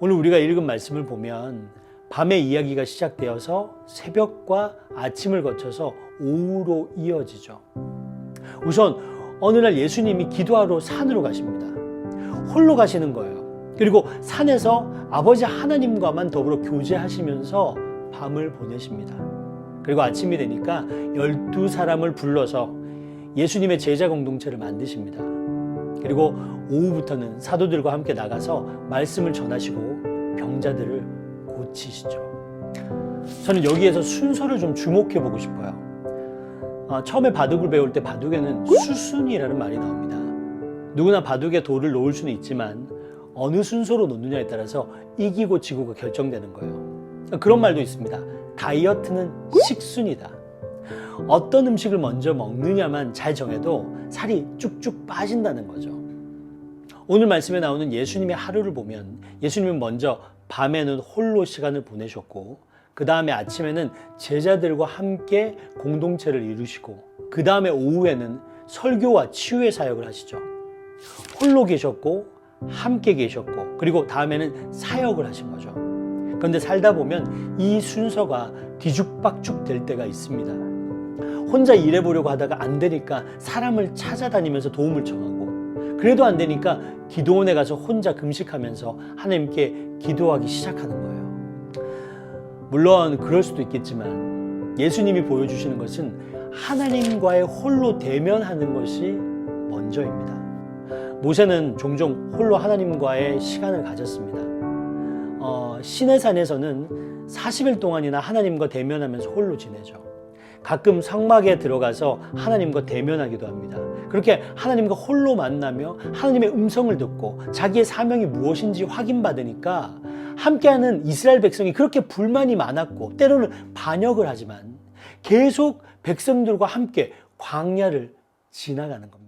오늘 우리가 읽은 말씀을 보면 밤의 이야기가 시작되어서 새벽과 아침을 거쳐서 오후로 이어지죠. 우선 어느 날 예수님이 기도하러 산으로 가십니다. 홀로 가시는 거예요. 그리고 산에서 아버지 하나님과만 더불어 교제하시면서 밤을 보내십니다. 그리고 아침이 되니까 열두 사람을 불러서 예수님의 제자 공동체를 만드십니다. 그리고 오후부터는 사도들과 함께 나가서 말씀을 전하시고 병자들을 고치시죠. 저는 여기에서 순서를 좀 주목해 보고 싶어요. 아, 처음에 바둑을 배울 때 바둑에는 수순이라는 말이 나옵니다. 누구나 바둑에 돌을 놓을 수는 있지만 어느 순서로 놓느냐에 따라서 이기고 지고가 결정되는 거예요. 그런 말도 있습니다. 다이어트는 식순이다. 어떤 음식을 먼저 먹느냐만 잘 정해도 살이 쭉쭉 빠진다는 거죠. 오늘 말씀에 나오는 예수님의 하루를 보면 예수님은 먼저 밤에는 홀로 시간을 보내셨고 그 다음에 아침에는 제자들과 함께 공동체를 이루시고 그 다음에 오후에는 설교와 치유의 사역을 하시죠. 홀로 계셨고 함께 계셨고 그리고 다음에는 사역을 하신 거죠. 그런데 살다 보면 이 순서가 뒤죽박죽 될 때가 있습니다. 혼자 일해보려고 하다가 안 되니까 사람을 찾아다니면서 도움을 청하고 그래도 안 되니까 기도원에 가서 혼자 금식하면서 하나님께 기도하기 시작하는 거예요. 물론 그럴 수도 있겠지만 예수님이 보여주시는 것은 하나님과의 홀로 대면하는 것이 먼저입니다. 모세는 종종 홀로 하나님과의 시간을 가졌습니다. 어, 시내산에서는 40일 동안이나 하나님과 대면하면서 홀로 지내죠. 가끔 성막에 들어가서 하나님과 대면하기도 합니다. 그렇게 하나님과 홀로 만나며 하나님의 음성을 듣고 자기의 사명이 무엇인지 확인받으니까 함께하는 이스라엘 백성이 그렇게 불만이 많았고 때로는 반역을 하지만 계속 백성들과 함께 광야를 지나가는 겁니다.